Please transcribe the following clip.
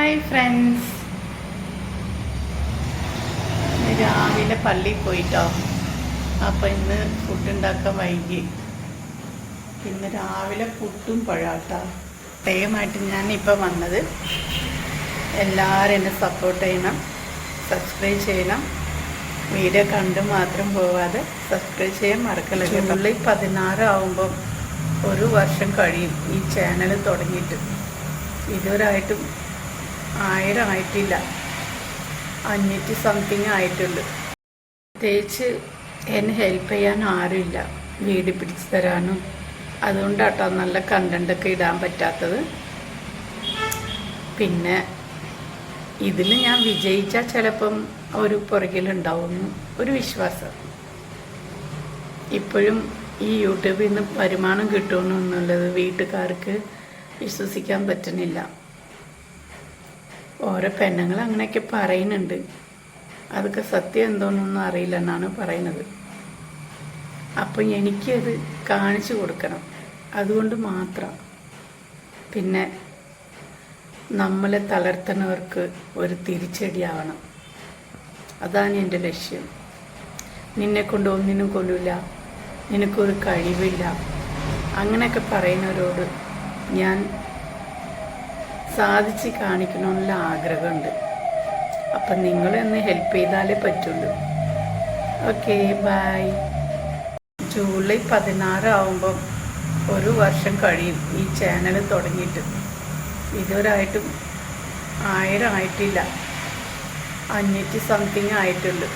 Hi friends രാവിലെ പള്ളി പോയിട്ടോ. അപ്പം ഇന്ന് ഫുഡ് ഉണ്ടാക്കാൻ വൈകി. പിന്നെ രാവിലെ പുട്ടും പഴാട്ടോ. ടൈമായിട്ട് ഞാൻ ഇപ്പം വന്നത് എല്ലാവരും എന്നെ സപ്പോർട്ട് ചെയ്യണം സബ്സ്ക്രൈബ് ചെയ്യണം. വീഡിയോ കണ്ട് മാത്രം പോവാതെ സബ്സ്ക്രൈബ് ചെയ്യാൻ മറക്കല്ല പുള്ളി പതിനാറ് ആവുമ്പം ഒരു വർഷം കഴിയും ഈ ചാനൽ തുടങ്ങിയിട്ട്. ഇതുവരായിട്ടും ആയിരം ആയിട്ടില്ല. അഞ്ഞൂറ്റി സംതിങ് ആയിട്ടുണ്ട്. പ്രത്യേകിച്ച് എന്നെ ഹെൽപ്പ് ചെയ്യാൻ ആരുമില്ല. വീട് പിടിച്ചു തരാനും. അതുകൊണ്ടാട്ടോ നല്ല കണ്ടന്റൊക്കെ ഇടാൻ പറ്റാത്തത്. പിന്നെ ഇതിൽ ഞാൻ വിജയിച്ചാൽ ചിലപ്പം ഒരു പുറകിലുണ്ടാവുമെന്ന് ഒരു വിശ്വാസം. ഇപ്പോഴും ഈ യൂട്യൂബിൽ നിന്ന് വരുമാനം കിട്ടുമെന്നുള്ളത് വീട്ടുകാർക്ക് വിശ്വസിക്കാൻ പറ്റുന്നില്ല. ഓരോ പെണ്ണുങ്ങൾ അങ്ങനെയൊക്കെ പറയുന്നുണ്ട്. അതൊക്കെ സത്യം എന്തോന്നൊന്നും അറിയില്ല എന്നാണ് പറയുന്നത്. അപ്പം എനിക്കത് കാണിച്ചു കൊടുക്കണം. അതുകൊണ്ട് മാത്രം. പിന്നെ നമ്മളെ തളർത്തുന്നവർക്ക് ഒരു തിരിച്ചടിയാവണം. അതാണ് എന്റെ ലക്ഷ്യം. നിന്നെ കൊണ്ട് ഒന്നിനും കൊള്ളില്ല നിനക്കൊരു കഴിവില്ല. അങ്ങനെയൊക്കെ പറയുന്നവരോട് ഞാൻ സാധിച്ച് കാണിക്കണമെന്നുള്ള ആഗ്രഹമുണ്ട്. അപ്പം നിങ്ങളൊന്ന് ഹെൽപ്പ് ചെയ്താലേ പറ്റുള്ളൂ. ഓക്കെ ബൈ ജൂലൈ പതിനാറ് ആവുമ്പം ഒരു വർഷം കഴിയും ഈ ചാനൽ തുടങ്ങിയിട്ട്. ഇതുവരായിട്ടും ആയിരം ആയിട്ടില്ല. അഞ്ഞൂറ്റി സംതിങ് ആയിട്ടുള്ളൂ